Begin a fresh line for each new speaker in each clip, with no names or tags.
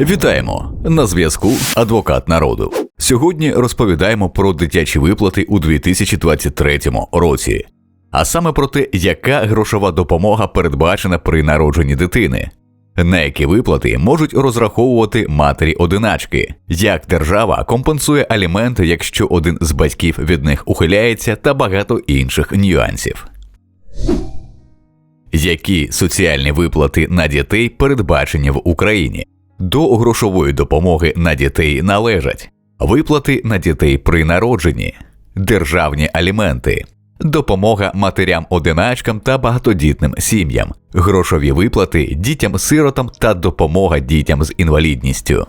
Вітаємо на зв'язку Адвокат народу. Сьогодні розповідаємо про дитячі виплати у 2023 році, а саме про те, яка грошова допомога передбачена при народженні дитини, на які виплати можуть розраховувати матері одиначки, як держава компенсує аліменти, якщо один з батьків від них ухиляється, та багато інших нюансів. Які соціальні виплати на дітей передбачені в Україні? До грошової допомоги на дітей належать виплати на дітей при народженні, державні аліменти, допомога матерям-одиначкам та багатодітним сім'ям, грошові виплати дітям-сиротам та допомога дітям з інвалідністю.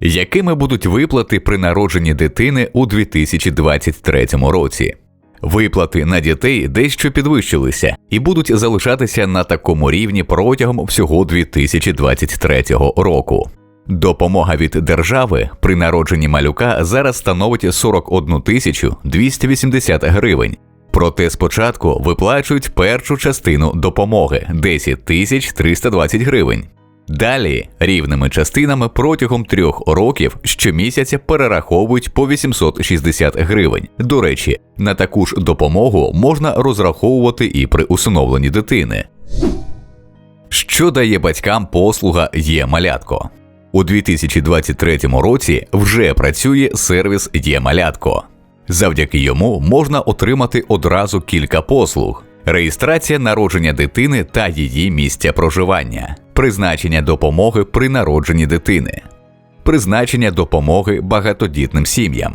Якими будуть виплати при народженні дитини у 2023 році? Виплати на дітей дещо підвищилися і будуть залишатися на такому рівні протягом всього 2023 року. Допомога від держави при народженні малюка зараз становить 41 тисячу 280 гривень. Проте спочатку виплачують першу частину допомоги 10 тисяч 320 гривень. Далі рівними частинами протягом трьох років щомісяця перераховують по 860 гривень. До речі, на таку ж допомогу можна розраховувати і при усиновленні дитини. Що дає батькам послуга є малятко? У 2023 році вже працює сервіс є малятко. Завдяки йому можна отримати одразу кілька послуг: реєстрація народження дитини та її місця проживання, призначення допомоги при народженні дитини, призначення допомоги багатодітним сім'ям.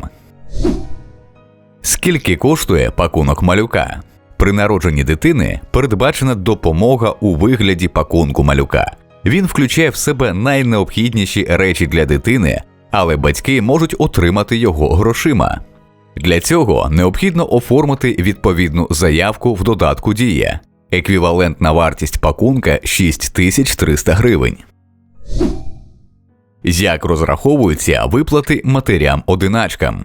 Скільки коштує пакунок малюка? При народженні дитини передбачена допомога у вигляді пакунку малюка. Він включає в себе найнеобхідніші речі для дитини, але батьки можуть отримати його грошима. Для цього необхідно оформити відповідну заявку в додатку Дія. Еквівалентна вартість пакунка 6300 гривень. Як розраховуються виплати матерям-одиначкам?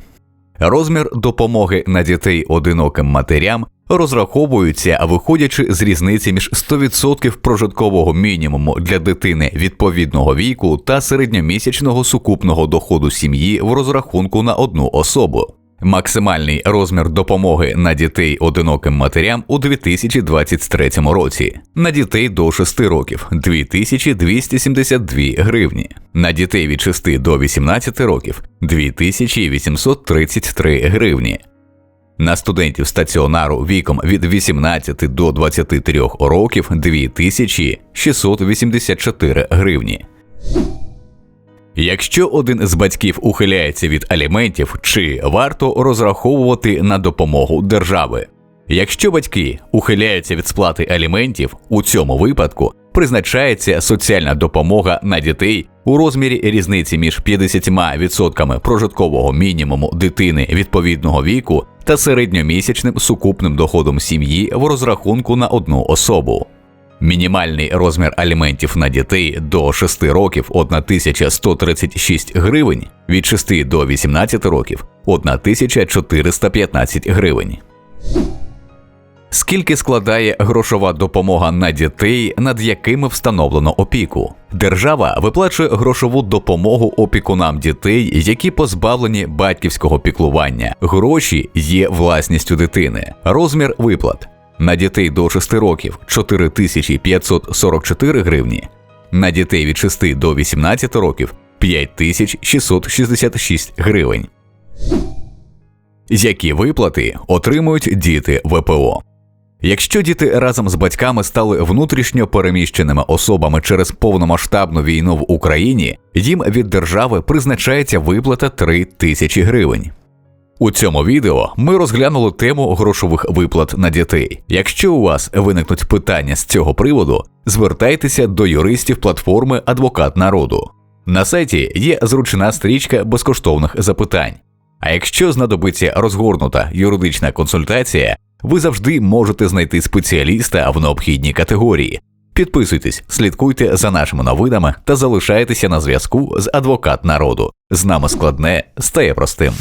Розмір допомоги на дітей одиноким матерям розраховуються, виходячи з різниці між 100% прожиткового мінімуму для дитини відповідного віку та середньомісячного сукупного доходу сім'ї в розрахунку на одну особу. Максимальний розмір допомоги на дітей одиноким матерям у 2023 році, на дітей до 6 років 2272 гривні, на дітей від 6 до 18 років 2833 гривні. На студентів стаціонару віком від 18 до 23 років 2684 гривні. Якщо один з батьків ухиляється від аліментів, чи варто розраховувати на допомогу держави? Якщо батьки ухиляються від сплати аліментів, у цьому випадку призначається соціальна допомога на дітей у розмірі різниці між 50% прожиткового мінімуму дитини відповідного віку та середньомісячним сукупним доходом сім'ї в розрахунку на одну особу. Мінімальний розмір аліментів на дітей до 6 років 1136 гривень, від 6 до 18 років 1415 гривень. Скільки складає грошова допомога на дітей, над якими встановлено опіку? Держава виплачує грошову допомогу опікунам дітей, які позбавлені батьківського піклування. Гроші є власністю дитини. Розмір виплат на дітей до 6 років 4544 гривні, на дітей від 6 до 18 років 5666 гривень. Які виплати отримують діти ВПО? Якщо діти разом з батьками стали внутрішньо переміщеними особами через повномасштабну війну в Україні, їм від держави призначається виплата 3 тисячі гривень. У цьому відео ми розглянули тему грошових виплат на дітей. Якщо у вас виникнуть питання з цього приводу, звертайтеся до юристів платформи Адвокат народу. На сайті є зручна стрічка безкоштовних запитань. А якщо знадобиться розгорнута юридична консультація, ви завжди можете знайти спеціаліста в необхідній категорії. Підписуйтесь, слідкуйте за нашими новинами та залишайтеся на зв'язку з адвокат народу. З нами складне стає простим.